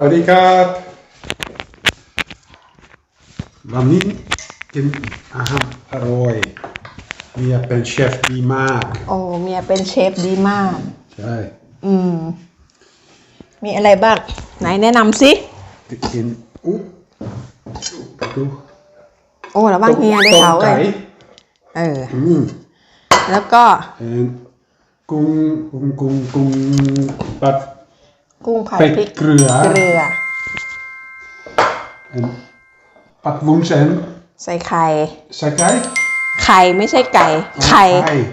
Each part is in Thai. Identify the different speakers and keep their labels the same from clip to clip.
Speaker 1: Howdy ครับวันนี้กินอาหารอร่อยเมียเป็นเชฟดีมาก
Speaker 2: โอ้เมียเป็นเชฟดีมาก
Speaker 1: ใช่
Speaker 2: อืม มีอะไรบ้าง ไหนแนะนำสิ
Speaker 1: จะกินอุ๊บดู
Speaker 2: โอ้ระวังเฮียได้เขา
Speaker 1: ต้ม
Speaker 2: เล
Speaker 1: ไก่
Speaker 2: ยเออ
Speaker 1: อืม
Speaker 2: แล้วก็
Speaker 1: and กุ้งกุ้งกุ้งกุ้งปัด
Speaker 2: กุ้งผัด
Speaker 1: เป็ด
Speaker 2: พริก
Speaker 1: เกลือ
Speaker 2: เกลือ
Speaker 1: and ปัดวุ้นเส้น
Speaker 2: ใส่ไข่
Speaker 1: ใส่ไก่
Speaker 2: ไข่ไม่ใช่ไก่ ไข่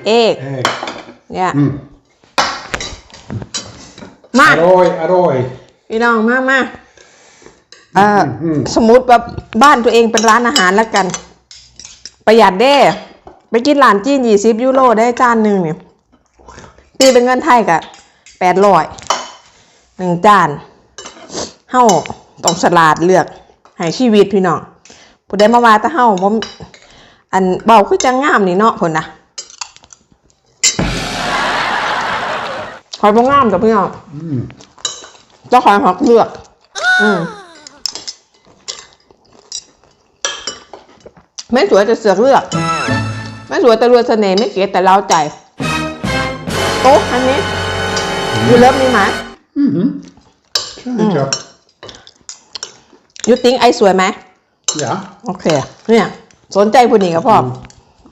Speaker 2: เอก
Speaker 1: เอก
Speaker 2: เนี่ย
Speaker 1: อืม
Speaker 2: มา
Speaker 1: อร่อยอร่อย
Speaker 2: พี่น้องมามาเอ่ออ
Speaker 1: ม
Speaker 2: สมมติว่าบ้านตัวเองเป็นร้านอาหารแล้วกัน ประหยัดเด้ ไปกินร้านจีนยี่สิบยูโรได้จานหนึ่งเนี่ยตีเป็นเงินไทยกะแปดร้อย หนึ่งจานเฮ้าต้องฉลาดเลือกให้ชีวิตพี่น้องผู้ใดมาว่าแตะเฮ้าผมอันเบาคือจังงามนี่เนาะผลนะขอยบ่งามกับพี่น้อง
Speaker 1: อืม
Speaker 2: เจ้าของหักเลือก อืมไม่สวยแต่เสือกเลือก ไม่สวยแต่รวยเสน่ห์ไม่เก๋แต่เล้าใจ โต๊ะอันนี้ยูเลิฟนี่ไหม
Speaker 1: อืมใช่ครับ
Speaker 2: ยูติ้งไอสวยไหม
Speaker 1: ja
Speaker 2: โอเค เนี่ย สนใจผู้หญิงกับพ่อ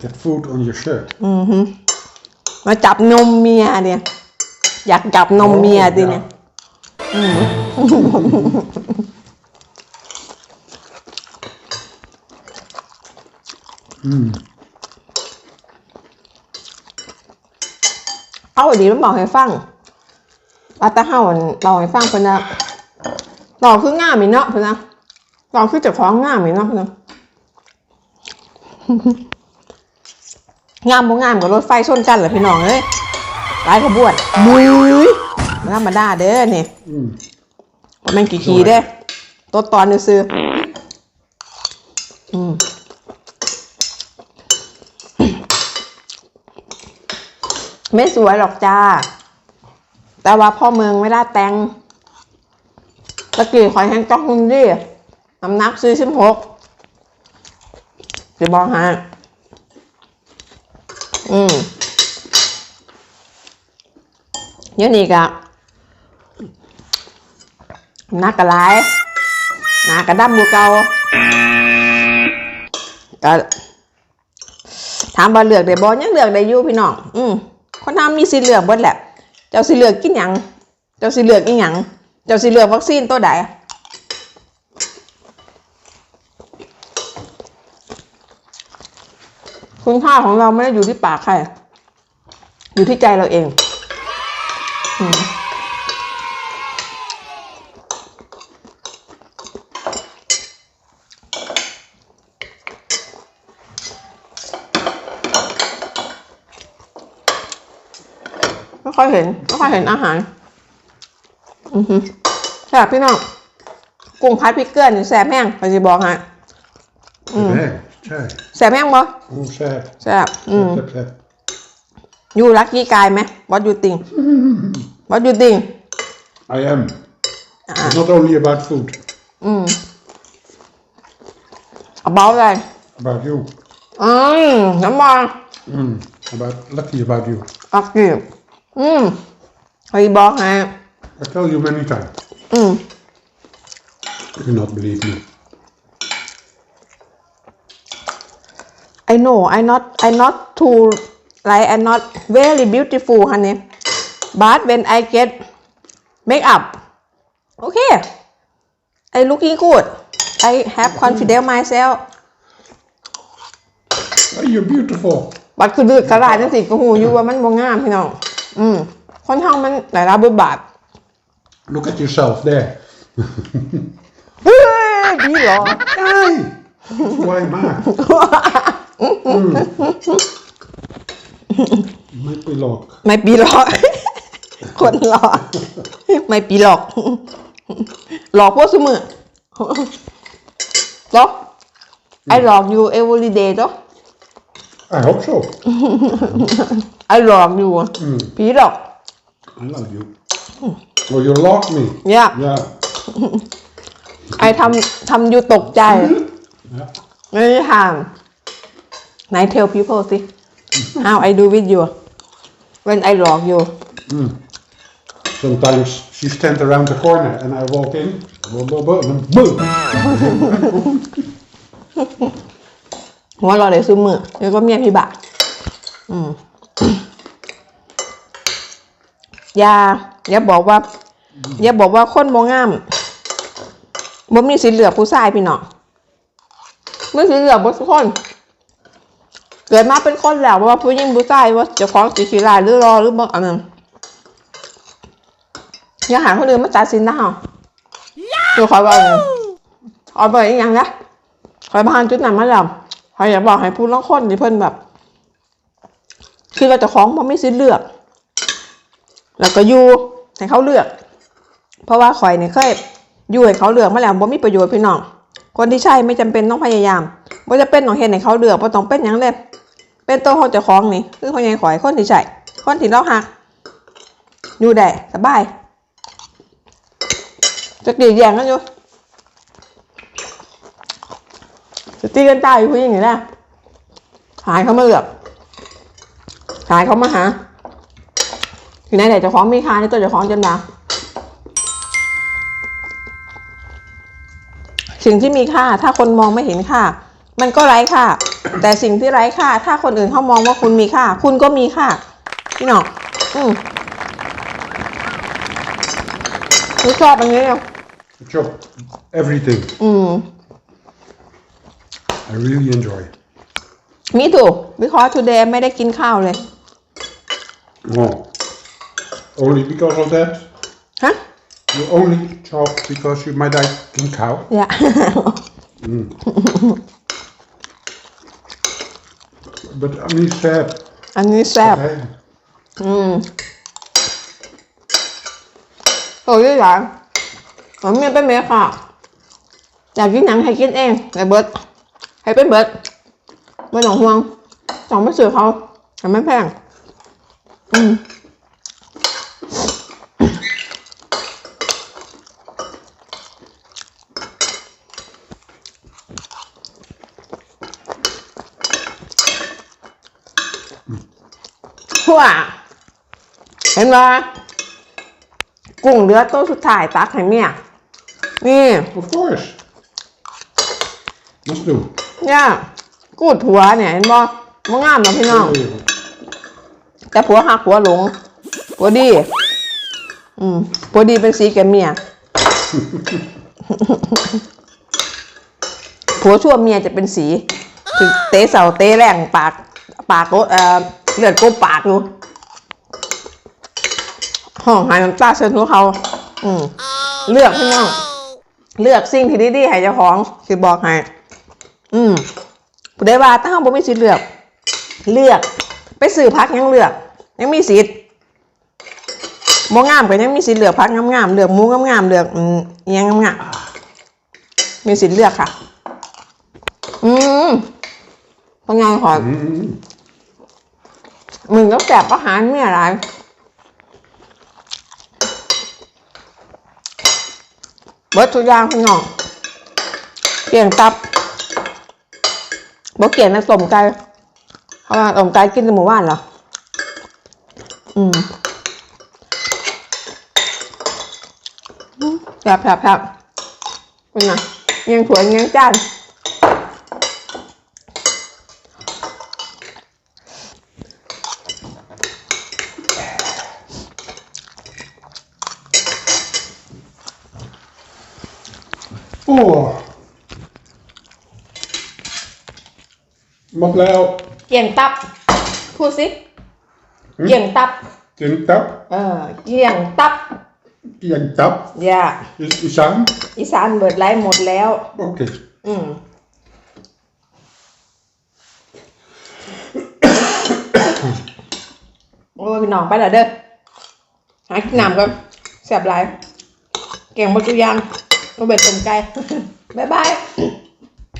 Speaker 1: get food on your shirt
Speaker 2: อือฮึมาจับนมเมียเนี่ย อยากจับนมเมียดิเนี่ย
Speaker 1: อืม
Speaker 2: เอาดีมันบอกให้ฟัง ว่าแตาเฮาอันเราให้ฟังเพิ่นนะเราคืองามอีเนาะเพิ่นนะเราคือเจ้าของงามอีเนาะเพิ่นนะงามบ่งามกับรถไฟชนกันเหรอพี่น้องเอ้ยหลายขบวนบุยบ่ธรรมดาเด้อนี่
Speaker 1: อืม
Speaker 2: บ่แม่นกี่ขี่เด้อตัวตอนซื่อๆอืมไม่สวยหรอกจ้า แต่ว่าพ่อเมืองไม่ได้แต่งตะกี้ขอยแห้งจ้องหุ่นดิน้ำหนักซื้อชิมหกจะบอกฮะอืมเดี๋ยวนี้กะน้ำหนักกะหลายหนากระดั้มบูเกาก็ถามว่าเลือกได้บ่ยังเลือกได้ยู่พี่น้อง อืมคนทำมีสิทธิ์เลือกเบิดแหละ เจ้าสิเลือกกินหยัง เจ้าสิเลือกอีหยัง เจ้าสิเลือกวัคซีนตัวใดคุณค่าของเราไม่ได้อยู่ที่ปากใคร อยู่ที่ใจเราเอง อืม ไม่ค่อยเห็นไม่ค่อยเห็นอาหาร อือฮึแซ่บพี่น้องกุ้งพัดพริกเกลือนี่แซ่บแห้งไปสิบอกฮะ
Speaker 1: แซ่บใช่
Speaker 2: แซ่บแห้งบ่
Speaker 1: โอ้แซ่บ
Speaker 2: แซ่บอืม
Speaker 1: แซ่บแซ่บ
Speaker 2: ยูรักกี้กายไหม What you think What you think
Speaker 1: I am it's not only about food
Speaker 2: อืม about อะไร
Speaker 1: about you
Speaker 2: อืมน้ำมัน
Speaker 1: อืม about lucky about you
Speaker 2: อั กกี้อืมไปบอกฮะ
Speaker 1: I tell you many times
Speaker 2: อืม
Speaker 1: you not believe me
Speaker 2: I know I not I not too like I not very beautiful honey but when I get make up okay I looking good I have confidence myself
Speaker 1: oh, you're beautiful
Speaker 2: บัดคือดืดกระดาษจังสิก็หูอยู่ว่ามันบ่งามพี่น้อง อืมค่อนข้างมันหลายรับบทบาท
Speaker 1: look at yourself there
Speaker 2: เฮ้ยดีเหรอ
Speaker 1: hey สวยมากอืมไม่ไปหลอก
Speaker 2: ไม่ปีหลอก คนหลอก ไม่ปีหลอก หลอกพวกสมือหรอไอหลอกอยู่ every day จ้ะ
Speaker 1: I hope so
Speaker 2: ไอหลอกอยู่ผีหลอก
Speaker 1: I love you oh you locked me
Speaker 2: Yeah.
Speaker 1: yeah
Speaker 2: ไอทำทำอยู่ตกใจ
Speaker 1: Ja.
Speaker 2: ไม่ได้ทำไหน tell people สิ how I do with you when I log you
Speaker 1: Sometimes she stands around the corner and I walk in, blah, blah, blah, and then boom!
Speaker 2: หัวเราะเลยซื้อมือแล้วก็เมียพี่บะอืมอย่าอย่าบอกว่าอย่าบอกว่าคนบ่งามบ่มีสิทธิ์เลือกผู้ชายพี่น้องไม่สิทธิ์เลือกบ่ทุกคน เกิดมาเป็นคนแล้วว่าผู้หญิงผู้ชายว่าเจะของสีขี้ลายหรือรอหรือบ่อันนั้นอย่าหาคนอื่นมาตัดสินนะเฮาเดี๋ยวคอยว่าอย่างเอาไปอีกอย่างนะคอยผ่านจุดนั้นมาแล้ว คอยอยากบอกให้ผู้ลางคนที่เพิ่นแบบคือว่าจะของบ่มีสิทธิ์เลือก แล้วก็อยู่ให้เขาเลือก เพราะว่าข่อยเนี่ยเคยอยู่ให้เขาเลือกมาแล้วบ่มีประโยชน์พี่น้อง คนที่ใช่ไม่จำเป็นต้องพยายามบ่จะเป็นต้องเฮ็ดให้เขาเลือกบ่ต้องเป็นหยังเลยเป็นตัวเขาเจ้าของนี่คือพ่อใหญ่ข่อยคนที่ใช่คนที่เราหักอยู่ได้สบายจะกี่แย่งกันอยู่จะ ตีกันตายอยู่ผู้หญิงนี่แหละหายเขามาเลือกหายเขามาหาที่ไหนไหนเจ้าของมีค่าในตัวเจ้าของจนดาสิ่งที่มีค่า ถ้าคนมองไม่เห็นค่า มันก็ไร้ค่า แต่สิ่งที่ไร้ค่า ถ้าคนอื่นเขามองว่าคุณมีค่า คุณก็มีค่าพี่น้องอืมรู้ชอบอันนี้อะ
Speaker 1: Chop everything.
Speaker 2: อืม
Speaker 1: I really enjoy.
Speaker 2: มีถูกวิเคราะห์ today ไม่ได้กินข้าวเลย
Speaker 1: Oh. Only because of that?
Speaker 2: ฮะ
Speaker 1: You only chop because you might like king cow?
Speaker 2: อย่า
Speaker 1: But I mean, sad.
Speaker 2: อันนี้แซ่บ
Speaker 1: Hey,
Speaker 2: อืมโอ้ยหลานผมเมียเป็นเมียค่ะอยากกินหนังให้กินเองแต่เบิร์ด ให้เป็นเบิร์ดไม่ต้องห่วงต้องไม่ซื้อเขาแต่ไม่แพง อืมหัวเห็นไหมกุ้งเลือตัวสุดท้ายตักให้เมียนี่
Speaker 1: of course. Must do.
Speaker 2: เนี่ยกูดผัวเนี่ยเห็นบ่มันงามเนาะพี่น้อง
Speaker 1: Oh,
Speaker 2: แต่ผัวหักผัวหลงผัวดี อืมผัวดีเป็นสีแก่เมียผัวชั่วเมียจะเป็นสีถึงเตะเสาเตะแรงปาก ปากโกเอ่อเลือดกบปากอยู่ห้องหายน้ำตาเชิญหัวเขา อืม เลือกพี่น้อง เลือกสิ่งที่ดีๆให้เจ้าของคือบอกให้ อืมผู้ใดว่าถ้าเราบ่มีสิทธิ์เลือก เลือก ไปซื้อพักยังเลือก ยังมีสิทธิ์บ่งามก็ยังมีสิทธิ์เลือกพักงามๆเลือกหมูงามๆเลือกอืมยังงามๆมีสิทธิ์เลือกค่ะ อืมเป็นไงขอมึงก็แสบอาหารเมียอะไรเบิดทุกอย่างพี่น้องเกี่ยงตับ บกเกียงนะสมไก่เขาว่าสมไก่กินหมู่บ้านเหรอ อืมแผลบแผลบแผลบเป็นไงยังสวยยังจ้าน
Speaker 1: Oh. หมดแล้ว
Speaker 2: เกี่ยงตับ พูดสิ เกี่ยงตับ
Speaker 1: กินตับ
Speaker 2: เออ เกี่ยงตับ
Speaker 1: ยังตับ
Speaker 2: อย่า
Speaker 1: is อีสาน
Speaker 2: อีสานเบิดไลฟ์หมดแล้ว
Speaker 1: โอเค
Speaker 2: อืมโอ้ยพี่น้องไปแล้วเด้อหากินน้ำกันแสบหลายเก่งหมดทุกอย่างโรเบิร์ตต้มไก่ บ๊ายบาย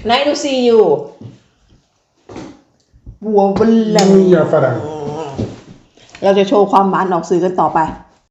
Speaker 2: nice to see you บัวบนแหลม
Speaker 1: Ja, verder.
Speaker 2: เราจะโชว์ความหวานออกสื่อกันต่อไป